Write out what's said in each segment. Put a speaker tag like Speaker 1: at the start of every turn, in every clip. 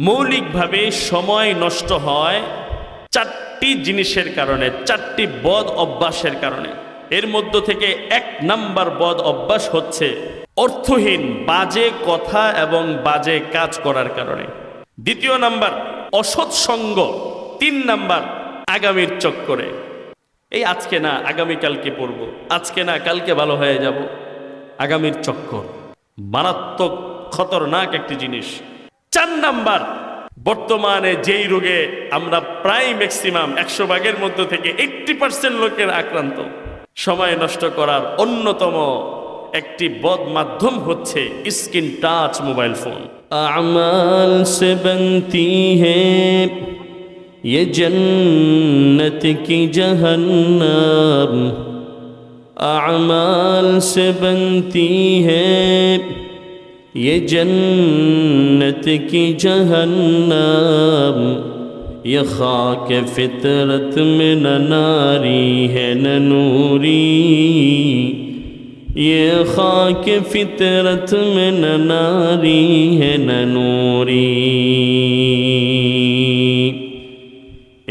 Speaker 1: মৌলিকভাবে সময় নষ্ট হয় চারটি জিনিসের কারণে, চারটি বদ অভ্যাসের কারণে। এর মধ্য থেকে এক নাম্বার বদ অভ্যাস হচ্ছে অর্থহীন, বাজে কথা এবং বাজে কাজ করার কারণে। দ্বিতীয় নাম্বার, অসৎ সঙ্গ। তিন নাম্বার, আগামীর চক্করে। এই আজকে না আগামীকালকে পড়ব। আজকে না, কালকে ভালো হয়ে যাব। আগামীর চক্কর। মারাত্মক, খতরনাক একটি জিনিস। চার নাম্বার, বর্তমানে যেই রোগে আমরা প্রায় ম্যাক্সিমাম একশো ভাগের মধ্যে থেকে এইট্টি পার্সেন্ট লোকের আক্রান্ত। সময় নষ্ট করার অন্যতম একটি বদ মাধ্যম হচ্ছে স্ক্রিন টাচ মোবাইল ফোন।
Speaker 2: আমাল সে বন্তি হে। ইয়ে ये जन्नत की जहन्नम ये खाक फितरत में न नारी है न नूरी ये खाक फितरत में न नारी है न नूरी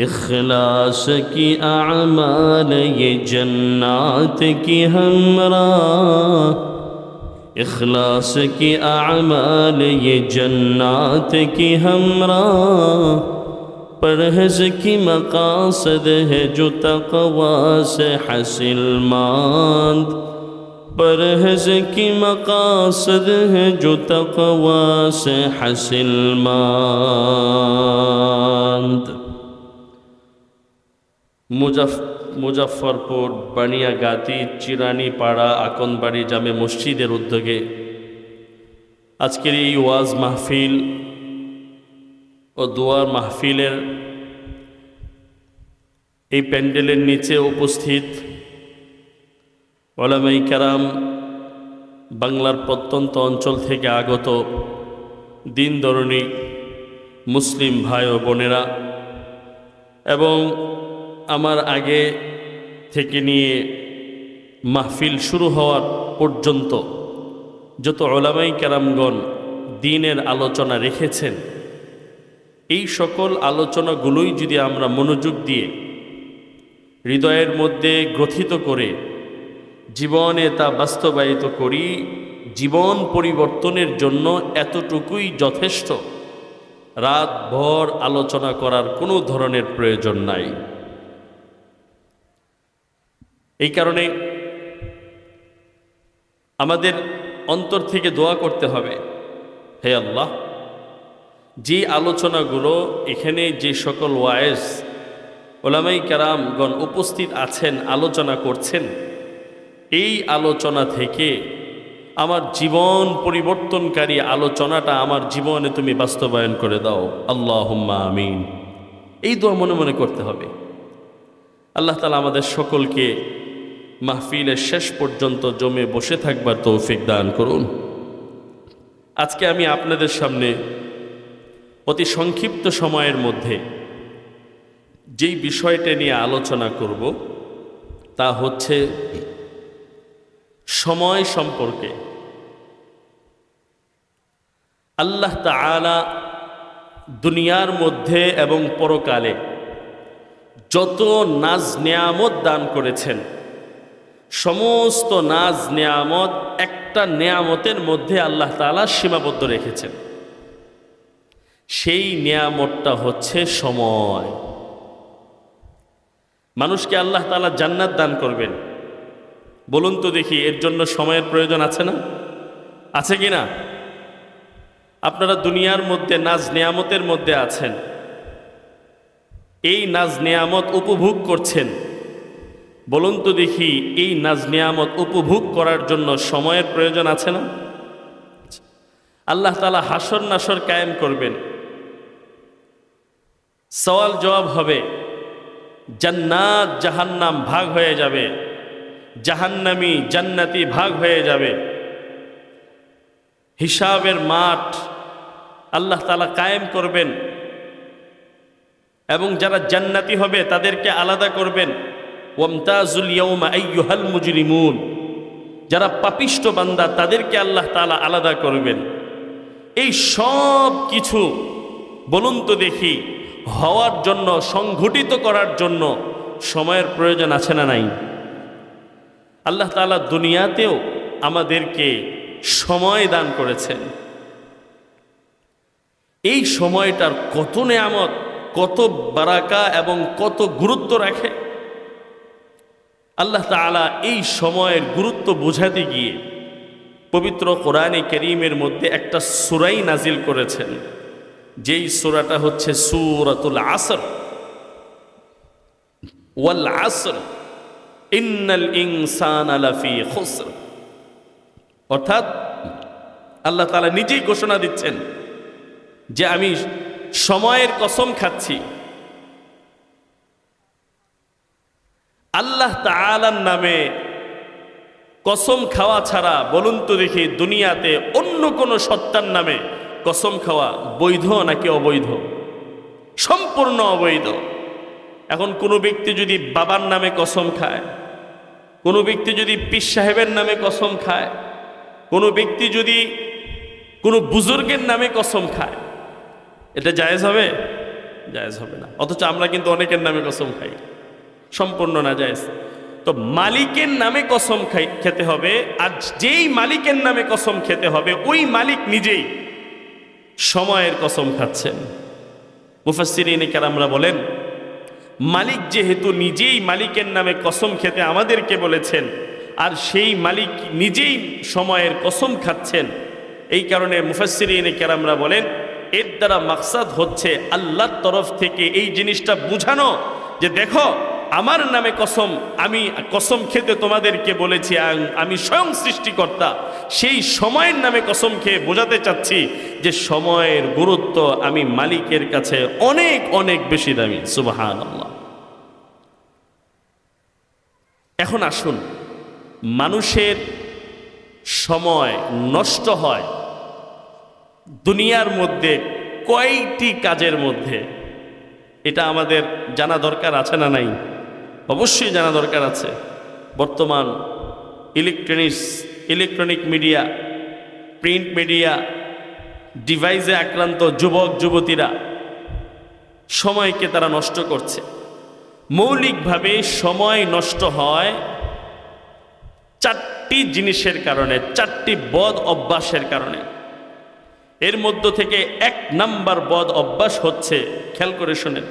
Speaker 2: इखलास की आमाल ये जन्नात की हमरा اخلاص کی اعمال، یہ جنات کی ہمراہ۔ پرہز کی مقاصد ہے جو تقوا سے حسل ماند۔ پرہز کی مقاصد ہے جو تقوا سے حاصل ماند۔
Speaker 1: مظفر মুজাফরপুর বানিয়াগাতি, চিরানিপাড়া, আকনবাড়ি জামে মসজিদের উদ্যোগে আজকের এই ওয়াজ মাহফিল ও দোয়ার মাহফিলের এই প্যান্ডেলের নিচে উপস্থিত ওলামাই কারাম বাংলার প্রত্যন্ত অঞ্চল থেকে আগত দিন দরণী মুসলিম ভাই ও বোনেরা এবং আমার আগে থেকে নিয়ে মাহফিল শুরু হওয়ার পর্যন্ত যত ওলামাই কেরামগণ দিনের আলোচনা রেখেছেন, এই সকল আলোচনাগুলোই যদি আমরা মনোযোগ দিয়ে হৃদয়ের মধ্যে গ্রথিত করে জীবনে তা বাস্তবায়িত করি, জীবন পরিবর্তনের জন্য এতটুকুই যথেষ্ট। রাত ভর আলোচনা করার কোনো ধরনের প্রয়োজন নাই। এই কারণে আমাদের অন্তর থেকে দোয়া করতে হবে, হে আল্লাহ, যে আলোচনাগুলো এখানে যে সকল ওয়ায়েস ওলামাই কারামগণ উপস্থিত আছেন, আলোচনা করছেন, এই আলোচনা থেকে আমার জীবন পরিবর্তনকারী আলোচনাটা আমার জীবনে তুমি বাস্তবায়ন করে দাও আল্লাহ আমিন। এই দোয়া মনে মনে করতে হবে। আল্লাহ তালা আমাদের সকলকে মাহফিলের শেষ পর্যন্ত জমে বসে থাকবার তৌফিক দান করুন। আজকে আমি আপনাদের সামনে অতি সংক্ষিপ্ত সময়ের মধ্যে যেই বিষয়টা নিয়ে আলোচনা করব, তা হচ্ছে সময় সম্পর্কে। আল্লাহ তাআলা দুনিয়ার মধ্যে এবং পরকালে যত নাজ নেয়ামত দান করেছেন সমস্ত নাজ নেয়ামত একটা নেয়ামতের মধ্যে আল্লাহ তাআলা সীমাবদ্ধ রেখেছেন। সেই নেয়ামতটা হচ্ছে সময়। মানুষকে আল্লাহ তাআলা জান্নাত দান করবেন। বলুন তো দেখি, এর জন্য সময়ের প্রয়োজন আছে না? আছে কি না? আপনারা দুনিয়ার মধ্যে নাজ নেয়ামতের মধ্যে আছেন। এই নাজ নেয়ামত উপভোগ করছেন। বলুন তো দেখি, এই নাজ নেয়ামত উপভোগ করার জন্য সময়ের প্রয়োজন আছে না? আল্লাহ তালা হাসর নাসর কায়েম করবেন। সওয়াল জবাব হবে, জান্নাত জাহান্নাম ভাগ হয়ে যাবে, জাহান্নামি জান্নাতি ভাগ হয়ে যাবে। হিসাবের মাঠ আল্লাহ তালা কায়েম করবেন এবং যারা জান্নাতি হবে তাদেরকে আলাদা করবেন। ওমতাজুল যারা পাপিষ্ট বান্দা, তাদেরকে আল্লাহ তালা আলাদা করবেন। এই সব কিছু বলুন তো দেখি, হওয়ার জন্য, সংঘটিত করার জন্য সময়ের প্রয়োজন আছে না নাই? আল্লাহ তাআলা দুনিয়াতেও আমাদেরকে সময় দান করেছেন। এই সময়টার কত নেয়ামত, কত বারাকা এবং কত গুরুত্ব রাখে। আল্লাহ তাআলা এই সময়ের গুরুত্ব বোঝাতে গিয়ে পবিত্র কোরআনে করিমের মধ্যে একটা সুরাই নাজিল করেছেন। যেই সুরাটা হচ্ছে সুরাতুল আসর। ওয়াল আসর। ইন্নাল ইনসান আলাফি খুসর। অর্থাৎ আল্লাহ তাআলা নিজেই ঘোষণা দিচ্ছেন যে আমি সময়ের কসম খাচ্ছি। আল্লাহ তাআলার নামে কসম খাওয়া ছাড়া বলুন তো দেখি দুনিয়াতে অন্য কোনো সত্তার নামে কসম খাওয়া বৈধ নাকি অবৈধ? সম্পূর্ণ অবৈধ। এখন কোনো ব্যক্তি যদি বাবার নামে কসম খায়, কোনো ব্যক্তি যদি পীর সাহেবের নামে কসম খায়, কোনো ব্যক্তি যদি কোনো বুজুর্গের নামে কসম খায়, এটা জায়েজ হবে? জায়েজ হবে না। অথচ আমরা কিন্তু অনেকের নামে কসম খাই। সম্পূর্ণ না জায়েজ তো মালিকের নামে কসম খাই খেতে হবে, আর যেই মালিকের নামে কসম খেতে হবে, ওই মালিক নিজেই সময়ের কসম খাচ্ছেন। মুফাসিরিনে কারামরা বলেন, মালিক যেহেতু নিজেই মালিকের নামে কসম খেতে আমাদেরকে বলেছেন, আর সেই মালিক নিজেই সময়ের কসম খাচ্ছেন, এই কারণে মুফাসিরিনে কেরামরা বলেন, এর দ্বারা মাকসাদ হচ্ছে আল্লাহর তরফ থেকে এই জিনিসটা বুঝানো যে দেখো আমার নামে কসম, আমি কসম খেতে তোমাদেরকে বলেছি আমি স্বয়ং সৃষ্টিকর্তা। সেই সময়ের নামে কসম খেয়ে বোঝাতে চাচ্ছি যে সময়ের গুরুত্ব আমি মালিকের কাছে অনেক অনেক বেশি দামি। সুবাহান এখন আসুন, মানুষের সময় নষ্ট হয় দুনিয়ার মধ্যে কয়টি কাজের মধ্যে? এটা আমাদের জানা দরকার আছে না নাই? অবশ্যই জানা দরকার আছে। বর্তমান electronics electronic media print media ডিভাইসে আক্রান্ত যুবক, যুবতীরা সময়কে তারা নষ্ট করছে। মৌলিকভাবে সময় নষ্ট হয় চারটি জিনিসের কারণে, চারটি বদ অভ্যাসের কারণে। এর মধ্য থেকে এক নাম্বার বদ অভ্যাস হচ্ছে, খেয়াল করে শোনেন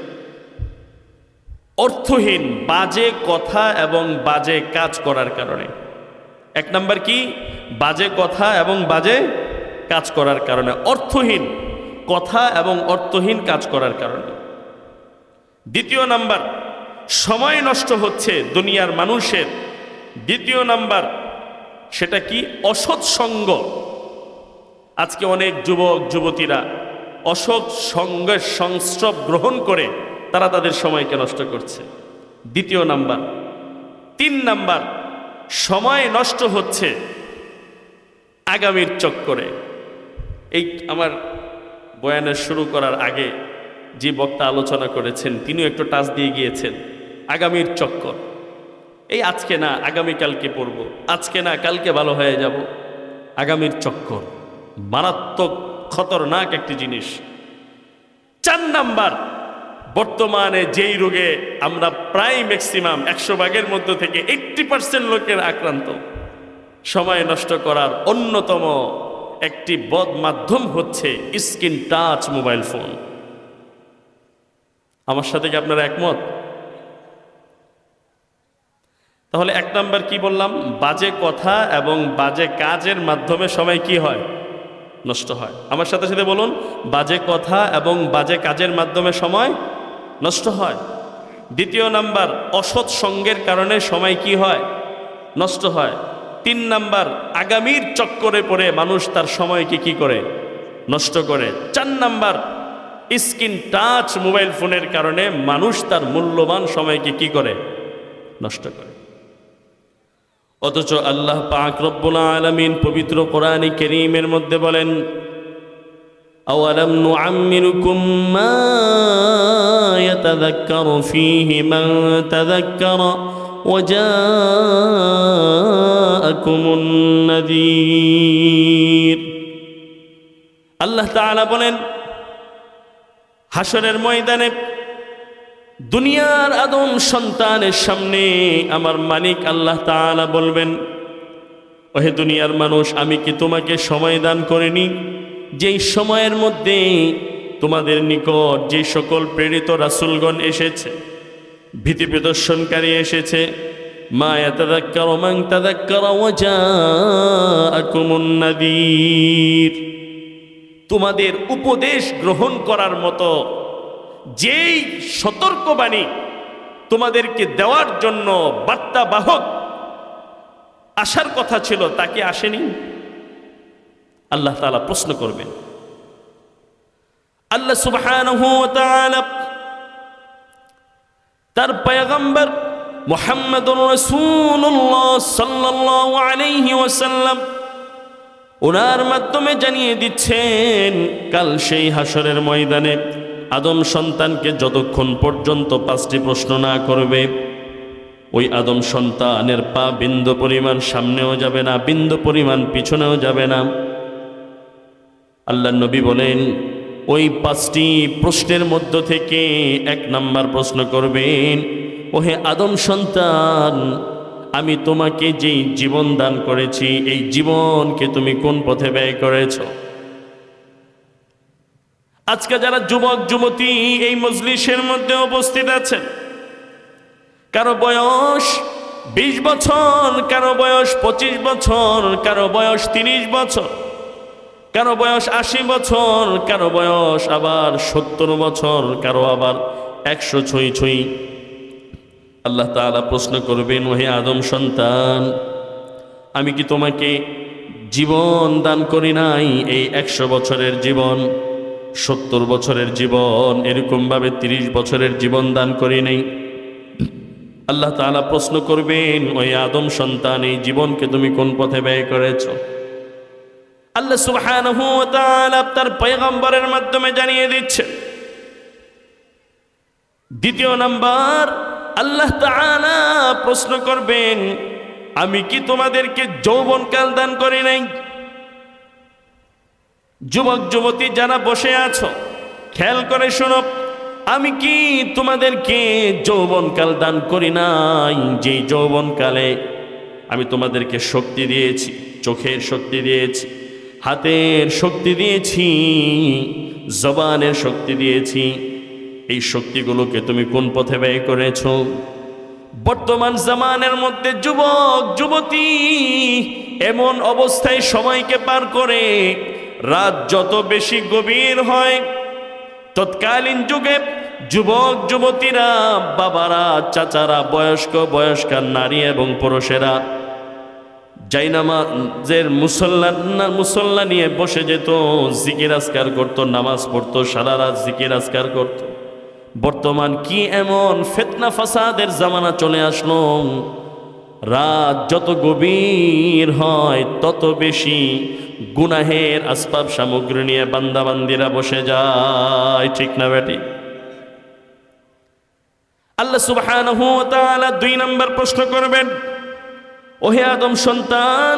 Speaker 1: অর্থহীন, বাজে কথা এবং বাজে কাজ করার কারণে। এক নাম্বার কি? বাজে কথা এবং বাজে কাজ করার কারণে। অর্থহীন, কথা এবং অর্থহীন কাজ করার কারণে। দ্বিতীয় নাম্বার, সময় নষ্ট হচ্ছে দুনিয়ার মানুষের। দ্বিতীয় নাম্বার, সেটা কি? অসৎ সঙ্গ। আজকে অনেক যুবক, যুবতীরা অসৎ সঙ্গের সংস্রব গ্রহণ করে তারা তাদের সময়কে নষ্ট করছে। দ্বিতীয় নাম্বার। তিন নাম্বার, সময় নষ্ট হচ্ছে আগামীর চক্করে। এই আমার বয়ানের শুরু করার আগে যে বক্তা আলোচনা করেছেন, তিনিও একটু টাচ দিয়ে গিয়েছেন। আগামীর চক্কর। এই আজকে না আগামীকালকে পড়ব। আজকে না, কালকে ভালো হয়ে যাব। আগামীর চক্কর। মারাত্মক, খতরনাক একটি জিনিস। চার নাম্বার বর্তমানে যেই রোগে আমরা প্রায় ম্যাক্সিমাম একশো ভাগের মধ্য থেকে এইট্টি পার্সেন্ট লোকের আক্রান্ত। সময় নষ্ট করার অন্যতম একটি বদ মাধ্যম হচ্ছে স্ক্রিন টাচ মোবাইল ফোন। আমার সাথে কি আপনারা একমত? তাহলে এক নাম্বার কি বললাম? বাজে কথা এবং বাজে কাজের মাধ্যমে সময় কি হয়? নষ্ট হয়। আমার সাথে সাথে বলুন, বাজে কথা এবং বাজে কাজের মাধ্যমে সময় নষ্ট হয়। দ্বিতীয় নাম্বার, অসৎ সঙ্গের কারণে সময় কি হয়? নষ্ট হয়। তিন নাম্বার, আগামীর চক্করে পড়ে মানুষ তার সময়কে কি করে? নষ্ট করে। চার নাম্বার, স্ক্রিন টাচ মোবাইল ফোনের কারণে মানুষ তার মূল্যবান সময়কে কি করে? নষ্ট করে। অথচ আল্লাহ পাক রব্বুল আলামিন পবিত্র কোরআনী কেরিমের মধ্যে বলেন أولم نعمركم ما يتذكر فيه من تذكر وجاءكم النذير আল্লাহ তাআলা বলেন হাসরের ময়দানে দুনিয়ার আদম সন্তানের সামনে আমার মালিক আল্লাহ তাআলা বলবেন ওহে দুনিয়ার মানুষ আমি কি তোমাকে সময় দান করিনি যেই সময়ের মধ্যে তোমাদের নিকট যে সকল প্রেরিত রাসুলগণ এসেছে, ভীতি প্রদর্শনকারী এসেছে, মা ইয়াতাযাক্কারু মান তাযাক্কারা ওয়া জাআকুমুন তোমাদের উপদেশ গ্রহণ করার মতো যেই সতর্কবাণী তোমাদেরকে দেওয়ার জন্য বার্তাবাহক আসার কথা ছিল, তাকে আসেনি? আল্লাহ তাআলা প্রশ্ন করবেন। আল্লাহ তাআলা তার পয়গম্বর আলাইহি ওয়াসাল্লাম ওনার মাধ্যমে জানিয়ে দিচ্ছেন, কাল সেই হাসরের ময়দানে আদম সন্তানকে যতক্ষণ পর্যন্ত পাঁচটি প্রশ্ন না করবে, ওই আদম সন্তানের পা বিন্দু পরিমাণ সামনেও যাবে না, বিন্দু পরিমাণ পিছনেও যাবে না। আল্লাহ নবী বলেন, ওই পাঁচটি প্রশ্নের মধ্য থেকে এক নাম্বার প্রশ্ন করবেন, ওহে আদম সন্তান, আমি তোমাকে যেই জীবন দান করেছি, এই জীবনকে তুমি কোন পথে ব্যয় করেছ? আজকে যারা যুবক, যুবতী এই মজলিসের মধ্যে উপস্থিত আছেন, কারও বয়স বিশ বছর, কারও বয়স পঁচিশ বছর, কারও বয়স তিরিশ বছর কারও বয়স আশি বছর? কারও বয়স আবার সত্তর বছর? কারও আবার একশো ছুঁই ছুঁই? আল্লাহ তাআলা প্রশ্ন করবেন, ওহে আদম সন্তান, আমি কি তোমাকে জীবন দান করি নাই? এই একশো বছরের জীবন, সত্তর বছরের জীবন, এরকমভাবে তিরিশ বছরের জীবন দান করি নাই? আল্লাহ তাআলা প্রশ্ন করবেন ওই আদম সন্তান, এই জীবনকে তুমি কোন পথে ব্যয় করেছ? আল্লাহ সুবহানাহু তার পয়গম্বরের মাধ্যমে জানিয়ে দিচ্ছেন দ্বিতীয় নাম্বার, আল্লাহ প্রশ্ন করবেন, আমি কি তোমাদেরকে যৌবনকাল দান করি নাই? যুবক, যুবতী যারা বসে আছো, খেয়াল করে শোনো, আমি কি তোমাদেরকে যৌবনকাল দান করি নাই? যে যৌবনকালে আমি তোমাদেরকে শক্তি দিয়েছি, চোখের শক্তি দিয়েছি হাতের শক্তি দিয়েছি, জবানের শক্তি দিয়েছি। এই শক্তিগুলোকে তুমি কোন পথে ব্যয় করেছ? বর্তমান জামানের মধ্যে যুবক, যুবতী, এমন অবস্থায় সময়কে পার করে রাত যত বেশি গভীর হয়, তৎকালীন যুগে যুবক, যুবতীরা, বাবারা, চাচারা, বয়স্ক, বয়স্কার নারী এবং পুরুষেরা জাইনামাজের মুসল্লা মুসল্লা নিয়ে বসে যেত, জিকির আজকার করতো, নামাজ পড়তো, সারা রাত জিকির আজকার করতো। বর্তমান কি এমন ফেতনা ফাসাদের জামানা চলে আসলো? রাত যত গভীর হয়, তত বেশি গুনাহের আসবাব সামগ্রী নিয়ে বান্দাবান্দিরা বসে যায়, ঠিক না বেটি? আল্লাহ তাআলা দুই নম্বর প্রশ্ন করবেন ওহে আদম সন্তান,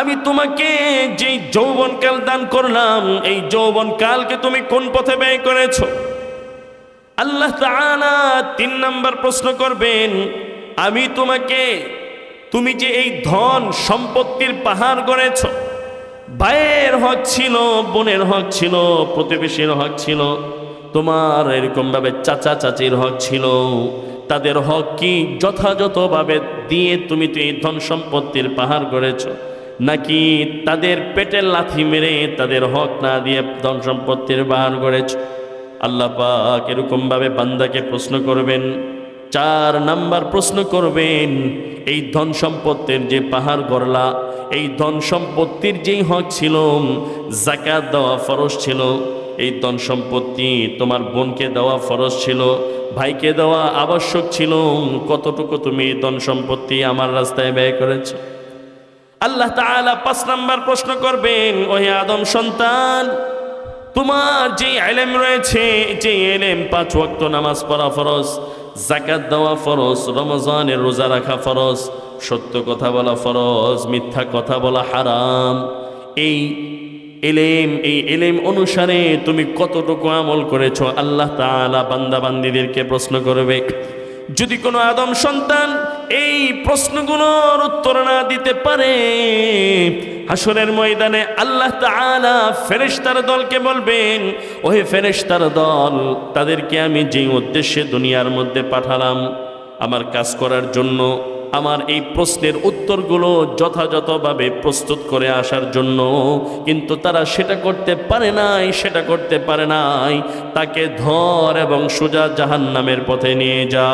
Speaker 1: আমি তোমাকে যেই যৌবনকাল দান করলাম, এই যৌবনকালকে তুমি কোন পথে ব্যয় করেছ? আল্লাহ তিন নম্বর প্রশ্ন করবেন, আমি তোমাকে, তুমি যে এই ধন সম্পত্তির পাহাড় গড়েছ, ভাইয়ের হক ছিল, বোনের হক ছিল, প্রতিবেশীর হক ছিল, তোমার এরকমভাবে চাচা চাচির হক ছিল তাদের হক কি? যথাযথভাবে দিয়ে তুমি তো এই ধন সম্পত্তির পাহাড় গড়েছ। নাকি তাদের পেটের লাথি মেরে তাদের হক না দিয়ে ধন সম্পত্তির পাহাড় গড়েছ? আল্লাহ পাক এরকমভাবে বান্দাকে প্রশ্ন করবেন, চার নাম্বার প্রশ্ন করবেন, এই ধন সম্পত্তির যে পাহাড় গড়লা, এই ধন সম্পত্তির যেই হক ছিল জাকাত দেওয়া ফরজ ছিল। এই ধন সম্পত্তি তোমার বোনকে দেওয়া ফরজ ছিল, ভাইকে দেওয়া আবশ্যক ছিল, কতটুকু তুমি ধন সম্পত্তি আমার রাস্তায় ব্যয় করেছ? আল্লাহ তাআলা পাঁচ নাম্বার প্রশ্ন করবেন, ওহে আদম সন্তান, তোমার যে এলেম রয়েছে, যে এলেম পাঁচ ওয়াক্ত নামাজ পড়া ফরজ জাকাত দেওয়া ফরজ, রমজানের রোজা রাখা ফরজ, সত্য কথা বলা ফরজ, মিথ্যা কথা বলা হারাম, এই এলেম, এই এলেম অনুসারে তুমি কতটুকু আমল করেছ? আল্লাহ তাআলা বান্দাবান্দিদেরকে প্রশ্ন করবে, যদি কোনো আদম সন্তান এই প্রশ্নগুলোর উত্তর না দিতে পারে হাসনের ময়দানে আল্লাহ তাআলা ফেরেশতার দলকে বলবেন, ওহে ফেরেশতার দল, তাদেরকে আমি যেই উদ্দেশ্যে দুনিয়ার মধ্যে পাঠালাম, আমার কাজ করার জন্য আমার এই প্রশ্নের উত্তরগুলো যথাযথভাবে প্রস্তুত করে আসার জন্য, কিন্তু তারা সেটা করতে পারে নাই, সেটা করতে পারে নাই। তাকে ধর এবং সোজা জাহান নামের পথে নিয়ে যা।